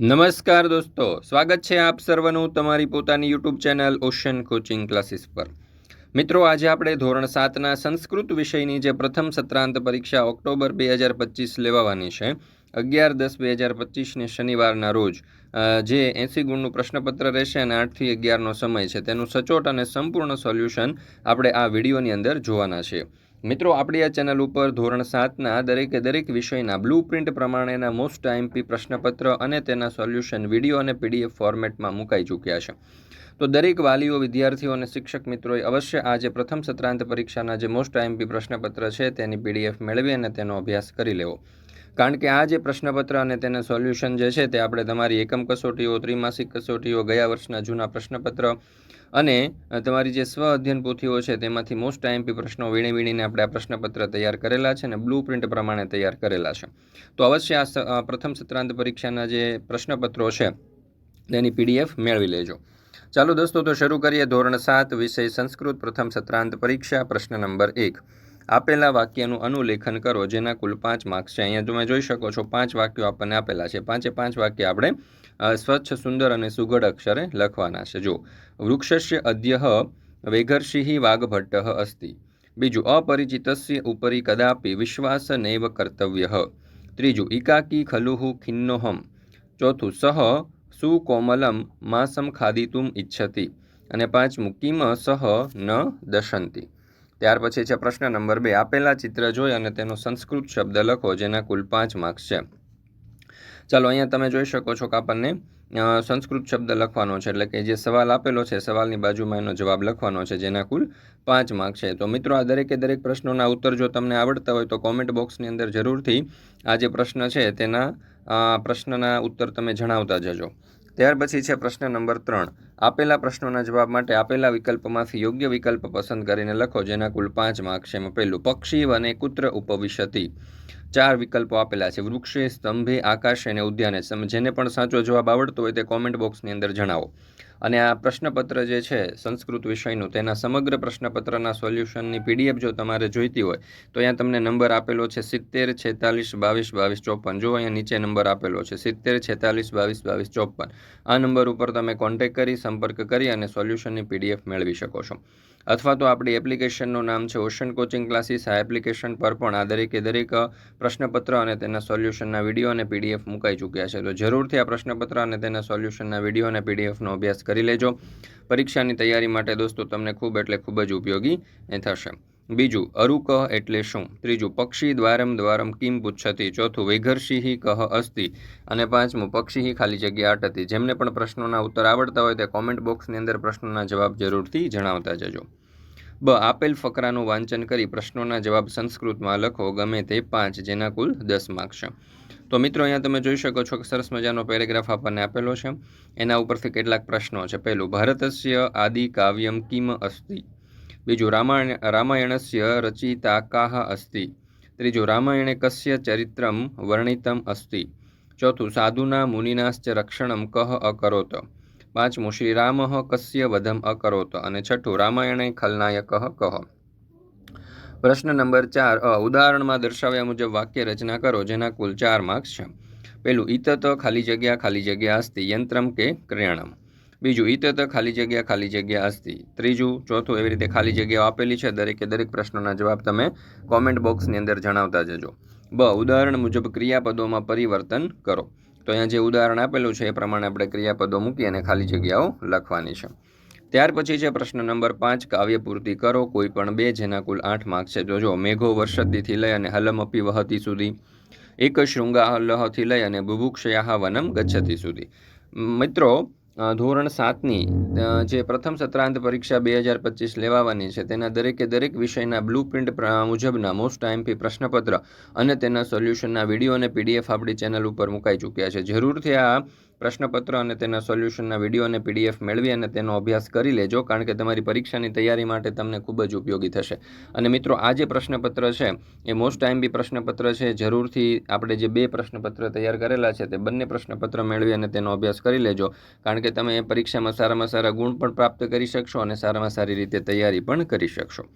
નમસ્કાર દોસ્તો, સ્વાગત છે આપ સર્વનું તમારી પોતાની YouTube channel ocean coaching classes પર. મિત્રો, આજે આપણે ધોરણ સાતના સંસ્કૃત વિષયની જે પ્રથમ સત્રાંત પરીક્ષા ઓક્ટોબર બે હજાર પચીસ લેવાવાની છે, અગિયાર દસ બે હજાર પચીસને શનિવારના રોજ જે એંસી ગુણનું પ્રશ્નપત્ર રહેશે અને આઠથી અગિયારનો સમય છે, તેનું સચોટ અને સંપૂર્ણ સોલ્યુશન આપણે આ વિડીયોની અંદર જોવાના છે. મિત્રો, આપણી આ ચેનલ ઉપર ધોરણ સાતના દરેકે દરેક વિષયના બ્લુ પ્રિન્ટ પ્રમાણેના મોસ્ટ આઈએમપી પ્રશ્નપત્ર અને તેના સોલ્યુશન વીડિયો અને પીડીએફ ફોર્મેટમાં મુકાઈ ચૂક્યા છે. તો દરેક વાલીઓ, વિદ્યાર્થીઓ અને શિક્ષક મિત્રોએ અવશ્ય આ જે પ્રથમ સત્રાંત પરીક્ષાના જે મોસ્ટ આઈએમપી પ્રશ્નપત્ર છે તેની પીડીએફ મેળવી અને તેનો અભ્યાસ કરી લેવો. કારણ કે આ જે પ્રશ્નપત્ર અને તેના સોલ્યુશન જે છે તે આપણે તમારી એકમ કસોટીઓ, ત્રિમાસિક કસોટીઓ, ગયા વર્ષના જૂના પ્રશ્નપત્ર અને તમારી જે સ્વ અધ્યયન પોથીઓ છે તેમાંથી મોસ્ટ આઈએમપી પ્રશ્નો વીણી વીણીને આપણે આ પ્રશ્નપત્ર તૈયાર કરેલા છે અને બ્લુ પ્રિન્ટ પ્રમાણે તૈયાર કરેલા છે. તો અવશ્ય આ પ્રથમ સત્રાંત પરીક્ષાના જે પ્રશ્નપત્રો છે તેની પીડીએફ મેળવી લેજો. ચાલો દોસ્તો, તો શરૂ કરીએ ધોરણ સાત વિષય સંસ્કૃત પ્રથમ સત્રાંત પરીક્ષા પ્રશ્ન નંબર એક. આપેલા વાક્યનું અનુલેખન કરો, જેના કુલ પાંચ માર્ક્સ છે. અહીંયા તમે જોઈ શકો છો, પાંચ વાક્યો આપણને આપેલા છે. પાંચે પાંચ વાક્ય આપણે સ્વચ્છ, સુંદર અને સુઘડ અક્ષરે લખવાના છે. જો વૃક્ષસ્ય અદ્યઃ વેઘર્ષિઃ વાઘભટ્ટ અસ્તિ. બીજું, અપરિચિતસ્ય ઉપરી કદાપી વિશ્વાસ નૈવ કર્તવ્ય. ત્રીજું ઇકાકી ખલુહુ ખિન્નોહમ. ચોથું, સહ સુકોમલમ માસમ ખાદિતુમ ઇચ્છતી. અને પાંચમું, કિમ સહ ન દશંતિ. ત્યાર પછી છે પ્રશ્ન નંબર બે. આપેલા ચિત્ર જોઈ અને તેનો સંસ્કૃત શબ્દ લખો, જેના કુલ પાંચ માર્ક્સ છે. ચાલો, અહીંયા તમે જોઈ શકો છો કે આપણને સંસ્કૃત શબ્દ લખવાનો છે. એટલે કે જે સવાલ આપેલો છે, સવાલની બાજુમાં એનો જવાબ લખવાનો છે, જેના કુલ પાંચ માર્ક છે. તો મિત્રો, આ દરેકે દરેક પ્રશ્નોના ઉત્તર જો તમને આવડતા હોય તો કોમેન્ટ બોક્સની અંદર જરૂરથી આ જે પ્રશ્ન છે, તેના પ્રશ્નના ઉત્તર તમે જણાવતા જજો. ત્યાર પછી છે પ્રશ્ન નંબર ત્રણ. આપેલા પ્રશ્નોના જવાબ માટે આપેલા વિકલ્પમાંથી યોગ્ય વિકલ્પ પસંદ કરીને લખો, જેના કુલ પાંચ માર્ક છે. પહેલું, પક્ષી વને કુત્ર ઉપવિશતી. ચાર વિકલ્પો આપેલા છે. વૃક્ષે, સ્તંભે, આકાશે અને ઉદ્યાને. જેને પણ સાચો જવાબ આવડતો હોય તે કોમેન્ટ બોક્સની અંદર જણાવો. અને આ પ્રશ્નપત્ર જે છે, સંસ્કૃત વિષયનું, તેના સમગ્ર પ્રશ્નપત્રના સોલ્યુશનની પીડીએફ જો તમારે જોઈતી હોય, તો અહીંયા તમને નંબર આપેલો છે સિત્તેર, છેતાલીસ, બાવીસ બાવીસ, ચોપન. જો અહીંયા નીચે નંબર આપેલો છે સિત્તેર, છેતાલીસ, બાવીસ બાવીસ, ચોપન. આ નંબર ઉપર તમે કોન્ટેક કરી સંપર્ક કરી અને સોલ્યુશનની પીડીએફ મેળવી શકો છો. અથવા તો આપણી એપ્લિકેશનનું નામ છે ઓશન કોચિંગ ક્લાસીસ. આ એપ્લિકેશન પર પણ આ દરેકે દરેક પ્રશ્નપત્ર અને તેના સોલ્યુશનના વીડિયો અને પીડીએફ મુકાઈ ચૂક્યા છે. તો જરૂરથી આ પ્રશ્નપત્ર અને તેના સોલ્યુશનના વીડિયો અને પીડીએફનો અભ્યાસ કરી લેજો. પરીક્ષાની તૈયારી માટે દોસ્તો, તમને ખૂબ એટલે ખૂબ જ ઉપયોગી થશે. બીજું અરુકહ એટલે શું? ત્રીજું, પક્ષી દ્વારમ દ્વારમ કિમ પુચ્છતી? ચોથું વૈઘર્ષિ કહ અસ્તિ? અને પાંચમું પક્ષી ખાલી જગ્યા અટતી જેમને પણ પ્રશ્નોના ઉત્તર આવડતા હોય તે કોમેન્ટ બોક્સની અંદર પ્રશ્નોના જવાબ જરૂરથી જણાવતા જજો. બ, આપેલ ફકરાનું વાંચન કરી પ્રશ્નોના જવાબ સંસ્કૃતમાં લખો, ગમે તે પાંચ, જેના કુલ દસ માર્ક્સ તો મિત્રો, અહીંયા તમે જોઈ શકો છો કે સરસ મજાનો પેરેગ્રાફ આપણને આપેલો છે. એના ઉપરથી કેટલાક પ્રશ્નો છે. પહેલું, ભારતસ્ય આદિ કાવ્યમ કિમ અસ્તિ? બીજું રામાયણ, રામાયણસ્ય રચિતા કાહ અસ્તિ. ત્રીજું, રામાયણે કસ્ય ચરિત્રમ વર્ણિતમ અસ્તિ. ચોથું, સાધુના મુનિનાશ્ચ રક્ષણમ કહ અકરોત. પાંચમું, શ્રીરામ કસ્ય વધમ અકરોત. અને છઠ્ઠું, રામાયણે ખલનાયક કહ. પ્રશ્ન નંબર ચાર, અ, ઉદાહરણમાં દર્શાવ્યા મુજબ વાક્ય રચના કરો, જેના કુલ ચાર માર્ક્સ છે. પેલું, ઈતત ખાલી જગ્યા ખાલી જગ્યા અસ્તિ. યંત્રમ કે ક્રિયાણમ. બીજું ઈતત ખાલી જગ્યા ખાલી જગ્યા અસ્તિ. ત્રીજું, ચોથું એવી રીતે ખાલી જગ્યાઓ આપેલી છે. દરેકે દરેક પ્રશ્નોના જવાબ તમે કોમેન્ટ બોક્સની અંદર જણાવતા જજો. બ, ઉદાહરણ મુજબ ક્રિયાપદોમાં પરિવર્તન કરો. તો અહીંયા જે ઉદાહરણ આપેલું છે, એ પ્રમાણે આપણે ક્રિયાપદો મૂકી અને ખાલી જગ્યાઓ લખવાની છે. ત્યાર પછી છે પ્રશ્ન નંબર પાંચ, કાવ્ય પૂર્તિ કરો. કોઈ પણ બે, જેના કુલ આઠ માર્ક છે. જોજો મેઘો વર્ષદીથી લઈ અને હલમપી વહતી સુધી. એક શૃંગાલહથી લઈ અને બુભુક્ષયાહ વનમ ગચ્છતી સુધી. મિત્રો ધોરણ સાતની જે પ્રથમ સત્રાંત પરીક્ષા બે હજાર પચીસ લેવાવાની છે, તેના દરેકે દરેક વિષયના બ્લુ પ્રિન્ટ મુજબના મોસ્ટ ટાઈમપી પ્રશ્નપત્ર અને તેના સોલ્યુશનના વીડિયો અને પીડીએફ આપણી ચેનલ ઉપર મુકાઈ ચૂક્યા છે. જરૂરથી આ પ્રશ્નપત્ર અને તેના સોલ્યુશનના વીડિયો અને પીડીએફ મેળવી અને તેનો અભ્યાસ કરી લેજો, કારણ કે તમારી પરીક્ષાની તૈયારી માટે તમને ખૂબ જ ઉપયોગી થશે. અને મિત્રો, આ જે પ્રશ્નપત્ર છે, એ મોસ્ટ ટાઈમ બી પ્રશ્નપત્ર છે. જરૂરથી આપણે જે બે પ્રશ્નપત્ર તૈયાર કરેલા છે, તે બંને પ્રશ્નપત્ર મેળવી અને તેનો અભ્યાસ કરી લેજો, કારણ કે તમે પરીક્ષામાં સારામાં સારા ગુણ પણ પ્રાપ્ત કરી શકશો અને સારામાં સારી રીતે તૈયારી પણ કરી શકશો.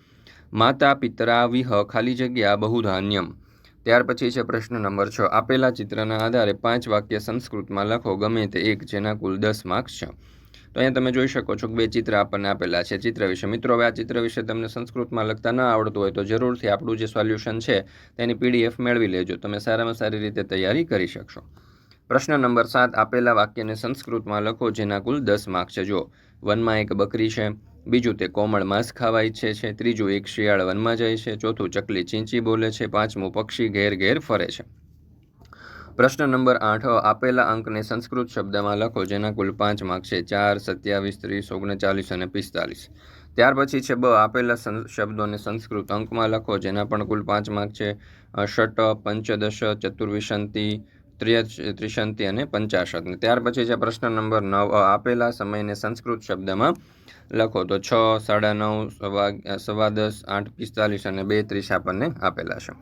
માતા પિતરા વિહ ખાલી જગ્યા બહુધાન્યમ. ત્યાર પછી છે પ્રશ્ન નંબર છ. આપેલા ચિત્રના આધારે પાંચ વાક્ય સંસ્કૃતમાં લખો, ગમે તે એક, જેના કુલ દસ માર્ક્સ છે. તો અહીંયા તમે જોઈ શકો છો કે બે ચિત્ર આપણને આપેલા છે. ચિત્ર વિશે મિત્રો, હવે આ ચિત્ર વિશે તમને સંસ્કૃતમાં લખતા ન આવડતું હોય તો જરૂરથી આપણું જે સોલ્યુશન છે, તેની પીડીએફ મેળવી લેજો. તમે સારામાં સારી રીતે તૈયારી કરી શકશો. પ્રશ્ન નંબર સાત. આપેલા વાક્યને સંસ્કૃતમાં લખો, જેના કુલ દસ માર્ક છે. જો વનમાં એક બકરી છે. બીજું તે કોમળ માંસ ખાવા ઈચ્છે છે. ત્રીજું એક શિયાળ વનમાં જાય છે. ચોથું ચકલી ચીંચી બોલે છે. પાંચમું પક્ષી ઘેર ઘેર ફરે છે. પ્રશ્ન નંબર આઠ, આપેલા અંકને સંસ્કૃત શબ્દમાં લખો, જેના કુલ પાંચ માર્ક છે. ચાર, સત્યાવીસ, ત્રીસ, ઓગણચાલીસ અને પિસ્તાલીસ. ત્યાર પછી છે બ, આપેલા શબ્દોને સંસ્કૃત અંકમાં લખો, જેના પણ કુલ પાંચ માર્ક છે. ષટ, પંચદશ, ચતુર્વિશંતિ ત્રિશંતિ અને પંચાશત. ત્યાર પછી છે પ્રશ્ન નંબર નવ આપેલા સમયને સંસ્કૃત શબ્દમાં લખો તો છ, સાડા નવ, સવા સવા દસ, આઠ, પિસ્તાલીસ અને બે ત્રીસ આપણને આપેલા છે.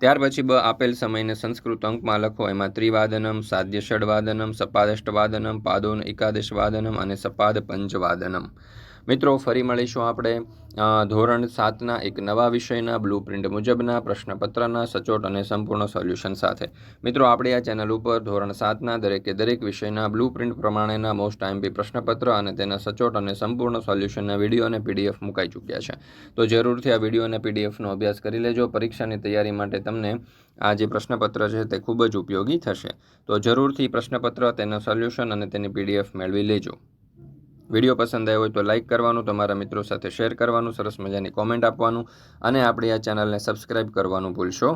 ત્યાર પછી બ આપેલ સમયને સંસ્કૃત અંકમાં લખો. એમાં ત્રિવાદનમ સાધ્ય ષડવાદનમ સપાદષ્ટવાદનમ, પાદોન એકાદશવાદનમ અને સપાદ પંચવાદનમ. મિત્રો, ફરી મળીશું આપણે ધોરણ સાતના એક નવા વિષયના બ્લુ પ્રિન્ટ મુજબના, પ્રશ્નપત્રના સચોટ અને સંપૂર્ણ સોલ્યુશન સાથે. મિત્રો, આપણી આ ચેનલ ઉપર ધોરણ સાતના દરેકે દરેક વિષયના બ્લુ પ્રિન્ટ પ્રમાણેના મોસ્ટ ટાઈમપી પ્રશ્નપત્ર અને તેના સચોટ અને સંપૂર્ણ સોલ્યુશનના વીડિયો અને પીડીએફ મુકાઈ ચૂક્યા છે. તો જરૂરથી આ વીડિયો અને પીડીએફનો અભ્યાસ કરી લેજો. પરીક્ષાની તૈયારી માટે તમને આ જે પ્રશ્નપત્ર છે તે ખૂબ જ ઉપયોગી થશે. તો જરૂરથી પ્રશ્નપત્ર, તેના સોલ્યુશન અને તેની પીડીએફ મેળવી લેજો. વીડિયો પસંદ આવ્યો હોય તો લાઇક કરવાનું, તમારા મિત્રો સાથે શેર કરવાનું, સરસ મજાની કોમેન્ટ આપવાનું અને આપણી આ ચેનલને સબસ્ક્રાઇબ કરવાનું ભૂલશો